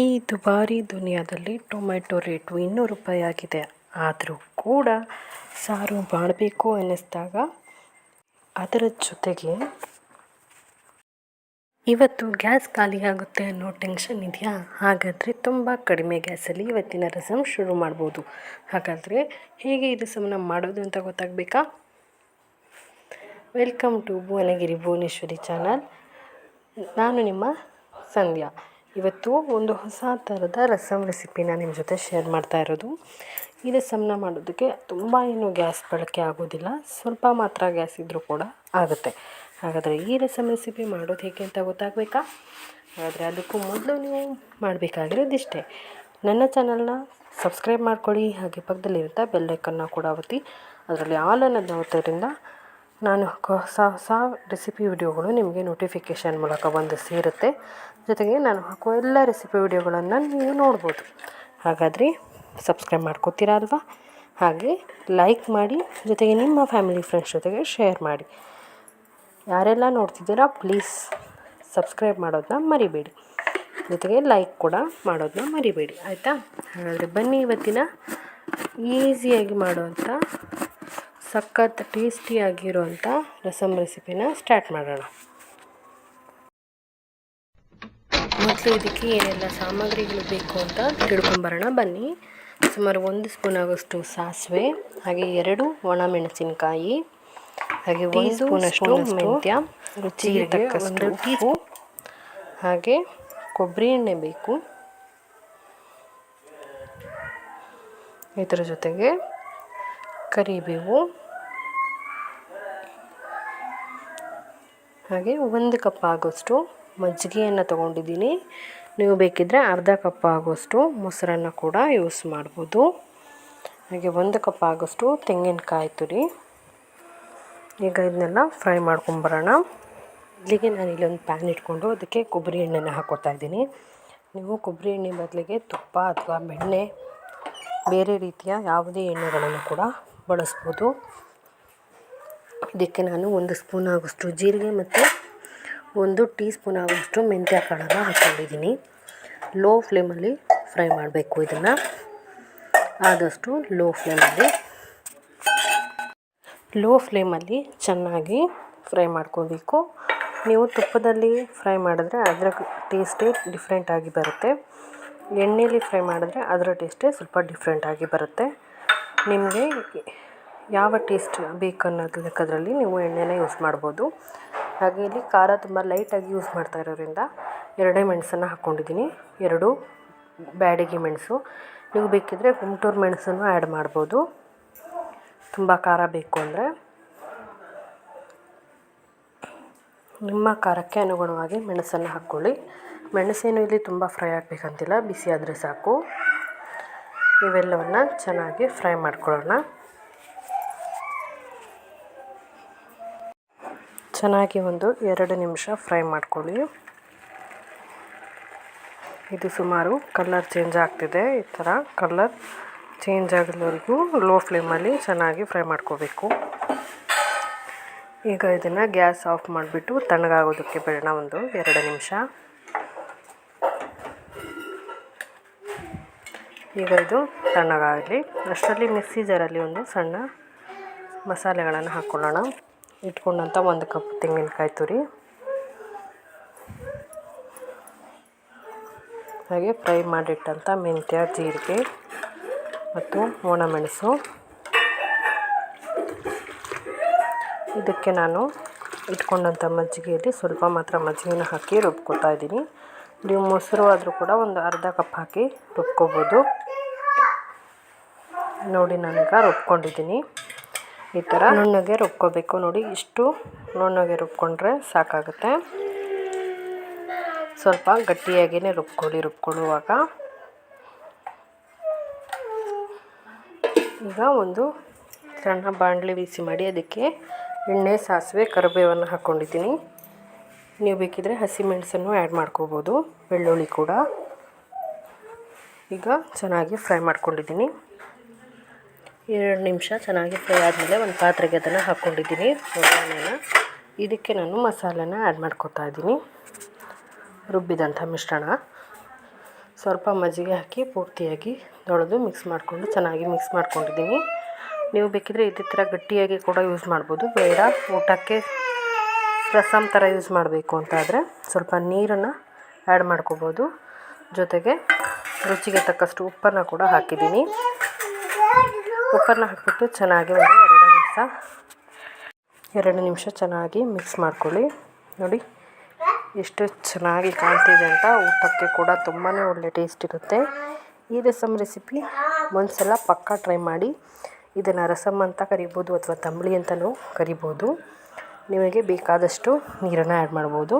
ಈ ದುಬಾರಿ ದುನಿಯಾದಲ್ಲಿ tomato rate ಇನ್ನೂರು ರೂಪಾಯಿ ಆಗಿದೆ ಆದರೂ ಕೂಡ ಸಾರು ಮಾಡಬೇಕು ಅನ್ನಿಸಿದಾಗ ಅದರ ಜೊತೆಗೆ ಇವತ್ತು ಗ್ಯಾಸ್ ಖಾಲಿಯಾಗುತ್ತೆ ಅನ್ನೋ ಟೆನ್ಷನ್ ಇದೆಯಾ ಹಾಗಾದರೆ ತುಂಬ ಕಡಿಮೆ ಗ್ಯಾಸಲ್ಲಿ ಇವತ್ತಿನ ರಸಮ್ ಶುರು ಮಾಡ್ಬೋದು ಹಾಗಾದರೆ ಹೇಗೆ ಈ ರಸಮನ್ನ ಮಾಡೋದು ಅಂತ ಗೊತ್ತಾಗಬೇಕಾ welcome to Bhuvanagiri Bhuvaneshwari channel ನಾನು ನಿಮ್ಮ ಸಂಧ್ಯಾ ಇವತ್ತು ಒಂದು ಹೊಸ ಥರದ ರಸಮ್ ರೆಸಿಪಿನ ನಿಮ್ಮ ಜೊತೆ ಶೇರ್ ಮಾಡ್ತಾ ಇರೋದು ಈ ರಸಮ್ನ ಮಾಡೋದಕ್ಕೆ ತುಂಬ ಏನು ಗ್ಯಾಸ್ ಬಳಕೆ ಆಗೋದಿಲ್ಲ ಸ್ವಲ್ಪ ಮಾತ್ರ ಗ್ಯಾಸ್ ಇದ್ದರೂ ಕೂಡ ಆಗುತ್ತೆ ಹಾಗಾದರೆ ಈ ರಸಮ್ ರೆಸಿಪಿ ಮಾಡೋದು ಹೇಗೆ ಅಂತ ಗೊತ್ತಾಗಬೇಕಾ ಹಾಗಾದರೆ ಅದಕ್ಕೂ ಮೊದಲು ನೀವು ಮಾಡಬೇಕಾಗಿರೋದು ಇಷ್ಟೇ ನನ್ನ ಚಾನಲ್ನ ಸಬ್ಸ್ಕ್ರೈಬ್ ಮಾಡ್ಕೊಳ್ಳಿ ಹಾಗೆ ಪಕ್ಕದಲ್ಲಿರುತ್ತಾ ಬೆಲ್ಲೈಕನ್ನ ಕೂಡ ಒತ್ತಿ ಅದರಲ್ಲಿ ಆಲ್ ಓದೋದ್ರಿಂದ ನಾನು ಹೊಸ ಹೊಸ ರೆಸಿಪಿ ವಿಡಿಯೋಗಳು ನಿಮಗೆ ನೋಟಿಫಿಕೇಷನ್ ಮೂಲಕ ಬಂದು ಸೇರುತ್ತೆ ಜೊತೆಗೆ ನಾನು ಹಾಕೋ ಎಲ್ಲ ರೆಸಿಪಿ ವಿಡಿಯೋಗಳನ್ನು ನೀವು ನೋಡ್ಬೋದು ಹಾಗಾದರೆ ಸಬ್ಸ್ಕ್ರೈಬ್ ಮಾಡ್ಕೋತೀರ ಅಲ್ವಾ ಹಾಗೆ ಲೈಕ್ ಮಾಡಿ ಜೊತೆಗೆ ನಿಮ್ಮ ಫ್ಯಾಮಿಲಿ ಫ್ರೆಂಡ್ಸ್ ಜೊತೆಗೆ ಶೇರ್ ಮಾಡಿ ಯಾರೆಲ್ಲ ನೋಡ್ತಿದ್ದೀರಾ ಪ್ಲೀಸ್ ಸಬ್ಸ್ಕ್ರೈಬ್ ಮಾಡೋದನ್ನ ಮರಿಬೇಡಿ ಜೊತೆಗೆ ಲೈಕ್ ಕೂಡ ಮಾಡೋದನ್ನ ಮರಿಬೇಡಿ ಆಯಿತಾ ಹಾಗಾದರೆ ಬನ್ನಿ ಇವತ್ತಿನ ಈಸಿಯಾಗಿ ಮಾಡುವಂಥ ಸಖತ್ ಟೇಸ್ಟಿಯಾಗಿರುವಂಥ ರಸಮ್ ರೆಸಿಪಿನ ಸ್ಟಾರ್ಟ್ ಮಾಡೋಣ ಮೊದಲು ಇದಕ್ಕೆ ಏನೆಲ್ಲ ಸಾಮಗ್ರಿಗಳು ಬೇಕು ಅಂತ ತಿಳ್ಕೊಂಬರೋಣ ಬನ್ನಿ ಸುಮಾರು ಒಂದು ಸ್ಪೂನ್ ಆಗೋಷ್ಟು ಸಾಸಿವೆ ಹಾಗೆ ಎರಡು ಒಣ ಮೆಣಸಿನಕಾಯಿ ಹಾಗೆ ಒಂದು ಸ್ಪೂನಷ್ಟು ಮೆಂತ್ಯ ರುಚಿ ಹಾಗೆ ಕೊಬ್ಬರಿ ಎಣ್ಣೆ ಬೇಕು ಇದರ ಜೊತೆಗೆ ಕರಿಬೇವು ಹಾಗೆ ಒಂದು ಕಪ್ ಆಗೋಷ್ಟು ಮಜ್ಜಿಗೆಯನ್ನು ತಗೊಂಡಿದ್ದೀನಿ ನೀವು ಬೇಕಿದ್ದರೆ ಅರ್ಧ ಕಪ್ ಆಗೋಷ್ಟು ಮೊಸರನ್ನು ಕೂಡ ಯೂಸ್ ಮಾಡ್ಬೋದು ಹಾಗೆ ಒಂದು ಕಪ್ ಆಗೋಷ್ಟು ತೆಂಗಿನಕಾಯಿ ತುರಿ ಈಗ ಇದನ್ನೆಲ್ಲ ಫ್ರೈ ಮಾಡ್ಕೊಂಬರೋಣ ಇಲ್ಲಿಗೆ ನಾನು ಇಲ್ಲೊಂದು ಪ್ಯಾನ್ ಇಟ್ಕೊಂಡು ಅದಕ್ಕೆ ಕೊಬ್ಬರಿ ಎಣ್ಣೆನ ಹಾಕೋತಾ ಇದ್ದೀನಿ ನೀವು ಕೊಬ್ಬರಿ ಎಣ್ಣೆ ಬದಲಿಗೆ ತುಪ್ಪ ಅಥವಾ ಬೆಣ್ಣೆ ಬೇರೆ ರೀತಿಯ ಯಾವುದೇ ಎಣ್ಣೆಗಳನ್ನು ಕೂಡ ಬಳಸ್ಬೋದು ಇದಕ್ಕೆ ನಾನು ಒಂದು ಸ್ಪೂನ್ ಆಗೋಷ್ಟು ಜೀರಿಗೆ ಮತ್ತು ಒಂದು ಟೀ ಸ್ಪೂನ್ ಆಗೋಷ್ಟು ಮೆಂತ್ಯ ಕಾಳನ್ನು ಹಾಕ್ಕೊಂಡಿದ್ದೀನಿ ಲೋ ಫ್ಲೇಮಲ್ಲಿ ಫ್ರೈ ಮಾಡಬೇಕು ಇದನ್ನು ಆದಷ್ಟು ಲೋ ಫ್ಲೇಮಲ್ಲಿ ಲೋ ಫ್ಲೇಮಲ್ಲಿ ಚೆನ್ನಾಗಿ ಫ್ರೈ ಮಾಡ್ಕೋಬೇಕು ನೀವು ತುಪ್ಪದಲ್ಲಿ ಫ್ರೈ ಮಾಡಿದ್ರೆ ಅದರ ಟೇಸ್ಟೇ ಡಿಫ್ರೆಂಟಾಗಿ ಬರುತ್ತೆ ಎಣ್ಣೆಯಲ್ಲಿ ಫ್ರೈ ಮಾಡಿದ್ರೆ ಅದರ ಟೇಸ್ಟೇ ಸ್ವಲ್ಪ ಡಿಫ್ರೆಂಟಾಗಿ ಬರುತ್ತೆ ನಿಮಗೆ ಯಾವ ಟೇಸ್ಟ್ ಬೇಕು ಅನ್ನೋದು ಲೆಕ್ಕದಲ್ಲಿ ನೀವು ಎಣ್ಣೆನ ಯೂಸ್ ಮಾಡ್ಬೋದು ಹಾಗೆ ಇಲ್ಲಿ ಖಾರ ತುಂಬ ಲೈಟಾಗಿ ಯೂಸ್ ಮಾಡ್ತಾ ಇರೋದ್ರಿಂದ ಎರಡೇ ಮೆಣಸನ್ನು ಹಾಕ್ಕೊಂಡಿದ್ದೀನಿ ಎರಡು ಬ್ಯಾಡಿಗೆ ಮೆಣಸು ನೀವು ಬೇಕಿದ್ದರೆ ಗುಂಟೂರು ಮೆಣಸನ್ನು ಆ್ಯಡ್ ಮಾಡ್ಬೋದು ತುಂಬ ಖಾರ ಬೇಕು ಅಂದರೆ ನಿಮ್ಮ ಖಾರಕ್ಕೆ ಅನುಗುಣವಾಗಿ ಮೆಣಸನ್ನು ಹಾಕ್ಕೊಳ್ಳಿ ಮೆಣಸೇನು ಇಲ್ಲಿ ತುಂಬ ಫ್ರೈ ಆಗಬೇಕಂತಿಲ್ಲ ಬಿಸಿ ಆದರೆ ಸಾಕು ಇವೆಲ್ಲವನ್ನು ಚೆನ್ನಾಗಿ ಫ್ರೈ ಮಾಡ್ಕೊಳ್ಳೋಣ ಚೆನ್ನಾಗಿ ಒಂದು ಎರಡು ನಿಮಿಷ ಫ್ರೈ ಮಾಡ್ಕೊಳ್ಳಿ ಇದು ಸುಮಾರು ಕಲರ್ ಚೇಂಜ್ ಆಗ್ತಿದೆ ಈ ಥರ ಕಲರ್ ಚೇಂಜ್ ಆಗಲವರೆಗೂ ಲೋ ಫ್ಲೇಮಲ್ಲಿ ಚೆನ್ನಾಗಿ ಫ್ರೈ ಮಾಡ್ಕೋಬೇಕು ಈಗ ಇದನ್ನು ಗ್ಯಾಸ್ ಆಫ್ ಮಾಡಿಬಿಟ್ಟು ತಣ್ಣಗಾಗೋದಕ್ಕೆ ಬೇಡೋಣ ಒಂದು ಎರಡು ನಿಮಿಷ ಈಗ ಇದು ತಣ್ಣಗಾಗಲಿ ಅಷ್ಟರಲ್ಲಿ ಮಿಕ್ಸಿ ಜಾರಲ್ಲಿ ಒಂದು ಸಣ್ಣ ಮಸಾಲೆಗಳನ್ನು ಹಾಕ್ಕೊಳ್ಳೋಣ ಇಟ್ಕೊಂಡಂಥ ಒಂದು ಕಪ್ ತೆಂಗಿನಕಾಯಿ ತುರಿ ಹಾಗೆ ಫ್ರೈ ಮಾಡಿಟ್ಟಂಥ ಮೆಂತ್ಯ ಜೀರಿಗೆ ಮತ್ತು ಒಣಮೆಣಸು ಇದಕ್ಕೆ ನಾನು ಇಟ್ಕೊಂಡಂಥ ಮಜ್ಜಿಗೆಯಲ್ಲಿ ಸ್ವಲ್ಪ ಮಾತ್ರ ಮಜ್ಜಿಗೆನ ಹಾಕಿ ರುಬ್ಕೋತಾ ಇದ್ದೀನಿ ನೀವು ಮೊಸರು ಆದರೂ ಕೂಡ ಒಂದು ಅರ್ಧ ಕಪ್ ಹಾಕಿ ರುಬ್ಕೊಬೋದು ನೋಡಿ ನಾನೀಗ ರುಬ್ಕೊಂಡಿದ್ದೀನಿ ಈ ಥರ ನುಣ್ಣಗೆ ರುಬ್ಕೋಬೇಕು ನೋಡಿ ಇಷ್ಟು ನುಣ್ಣಗೆ ರುಬ್ಕೊಂಡ್ರೆ ಸಾಕಾಗುತ್ತೆ ಸ್ವಲ್ಪ ಗಟ್ಟಿಯಾಗಿಯೇ ರುಬ್ಕೊಳ್ಳಿ ರುಬ್ಕೊಳ್ಳುವಾಗ ಈಗ ಒಂದು ಸಣ್ಣ ಬಾಣಲಿ ಬಿಸಿ ಮಾಡಿ ಅದಕ್ಕೆ ಎಣ್ಣೆ ಸಾಸಿವೆ ಕರಿಬೇವನ್ನು ಹಾಕ್ಕೊಂಡಿದ್ದೀನಿ ನೀವು ಬೇಕಿದ್ದರೆ ಹಸಿಮೆಣಸನ್ನು ಆ್ಯಡ್ ಮಾಡ್ಕೋಬೋದು ಬೆಳ್ಳುಳ್ಳಿ ಕೂಡ ಈಗ ಚೆನ್ನಾಗಿ ಫ್ರೈ ಮಾಡ್ಕೊಂಡಿದ್ದೀನಿ ಎರಡು ನಿಮಿಷ ಚೆನ್ನಾಗಿ ಫ್ರೈ ಆದಮೇಲೆ ಒಂದು ಪಾತ್ರೆಗೆ ಅದನ್ನು ಹಾಕ್ಕೊಂಡಿದ್ದೀನಿ ಒಗ್ಗರಣೆನ ಇದಕ್ಕೆ ನಾನು ಮಸಾಲೆನ ಆ್ಯಡ್ ಮಾಡ್ಕೊತಾ ಇದ್ದೀನಿ ರುಬ್ಬಿದಂಥ ಮಿಶ್ರಣ ಸ್ವಲ್ಪ ಮಜ್ಜಿಗೆ ಹಾಕಿ ಪೂರ್ತಿಯಾಗಿ ತೊಳೆದು ಮಿಕ್ಸ್ ಮಾಡಿಕೊಂಡು ಚೆನ್ನಾಗಿ ಮಿಕ್ಸ್ ಮಾಡ್ಕೊಂಡಿದ್ದೀನಿ ನೀವು ಬೇಕಿದ್ರೆ ಇದೇ ಥರ ಗಟ್ಟಿಯಾಗಿ ಕೂಡ ಯೂಸ್ ಮಾಡ್ಬೋದು ಬೇಡ ಊಟಕ್ಕೆ ರಸಂ ಥರ ಯೂಸ್ ಮಾಡಬೇಕು ಅಂತಾದರೆ ಸ್ವಲ್ಪ ನೀರನ್ನು ಆ್ಯಡ್ ಮಾಡ್ಕೋಬೋದು ಜೊತೆಗೆ ರುಚಿಗೆ ತಕ್ಕಷ್ಟು ಉಪ್ಪನ್ನು ಕೂಡ ಹಾಕಿದ್ದೀನಿ ಕುಕ್ಕರ್ನ ಹಾಕಿಬಿಟ್ಟು ಚೆನ್ನಾಗಿ ಒಂದು ಎರಡು ನಿಮಿಷ ಎರಡು ನಿಮಿಷ ಚೆನ್ನಾಗಿ ಮಿಕ್ಸ್ ಮಾಡ್ಕೊಳ್ಳಿ ನೋಡಿ ಎಷ್ಟು ಚೆನ್ನಾಗಿ ಕಾಣ್ತಿದೆ ಅಂತ ಊಟಕ್ಕೆ ಕೂಡ ತುಂಬಾ ಒಳ್ಳೆ ಟೇಸ್ಟ್ ಇರುತ್ತೆ ಈ ರಸಮ್ ರೆಸಿಪಿ ಒಂದ್ಸಲ ಪಕ್ಕ ಟ್ರೈ ಮಾಡಿ ಇದನ್ನು ರಸಮ್ ಅಂತ ಕರಿಬೋದು ಅಥವಾ ತಂಬಳಿ ಅಂತಲೂ ಕರಿಬೋದು ನಿಮಗೆ ಬೇಕಾದಷ್ಟು ನೀರನ್ನು ಆ್ಯಡ್ ಮಾಡ್ಬೋದು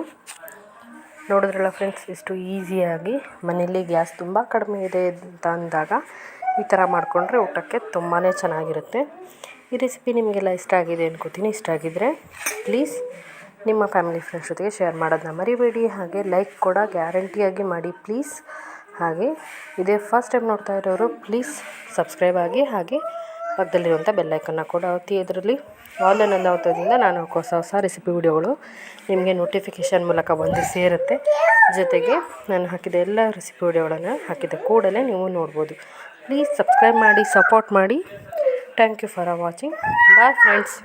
ನೋಡಿದ್ರಲ್ಲ ಫ್ರೆಂಡ್ಸ್ ಎಷ್ಟು ಈಸಿಯಾಗಿ ಮನೇಲಿ ಗ್ಯಾಸ್ ತುಂಬ ಕಡಿಮೆ ಇದೆ ಅಂತ ಅಂದಾಗ ಈ ಥರ ಮಾಡಿಕೊಂಡ್ರೆ ಊಟಕ್ಕೆ ತುಂಬಾ ಚೆನ್ನಾಗಿರುತ್ತೆ ಈ ರೆಸಿಪಿ ನಿಮಗೆಲ್ಲ ಇಷ್ಟ ಆಗಿದೆ ಅನ್ಕೋತೀನಿ ಇಷ್ಟ ಆಗಿದ್ದರೆ ಪ್ಲೀಸ್ ನಿಮ್ಮ ಫ್ಯಾಮಿಲಿ ಫ್ರೆಂಡ್ಸ್ ಜೊತೆಗೆ ಶೇರ್ ಮಾಡೋದನ್ನ ಮರಿಬೇಡಿ ಹಾಗೆ ಲೈಕ್ ಕೂಡ ಗ್ಯಾರಂಟಿಯಾಗಿ ಮಾಡಿ ಪ್ಲೀಸ್ ಹಾಗೆ ಇದೇ ಫಸ್ಟ್ ಟೈಮ್ ನೋಡ್ತಾ ಇರೋರು ಪ್ಲೀಸ್ ಸಬ್ಸ್ಕ್ರೈಬ್ ಆಗಿ ಹಾಗೆ ಪಕ್ಕದಲ್ಲಿರುವಂಥ ಬೆಲ್ಲೈಕನ್ನ ಕೂಡ ಅವತ್ತಿ ಇದರಲ್ಲಿ ಆನ್ಲೈನಲ್ಲಿ ಅನ್ನೋದ್ರಿಂದ ನಾನು ಹೊಸ ಹೊಸ ರೆಸಿಪಿ ವಿಡಿಯೋಗಳು ನಿಮಗೆ ನೋಟಿಫಿಕೇಷನ್ ಮೂಲಕ ಬಂದು ಸೇರುತ್ತೆ ಜೊತೆಗೆ ನಾನು ಹಾಕಿದ ಎಲ್ಲ ರೆಸಿಪಿ ವಿಡಿಯೋಗಳನ್ನು ಹಾಕಿದ ಕೂಡಲೇ ನೀವು ನೋಡ್ಬೋದು Please subscribe, support. Thank you for watching. Bye friends.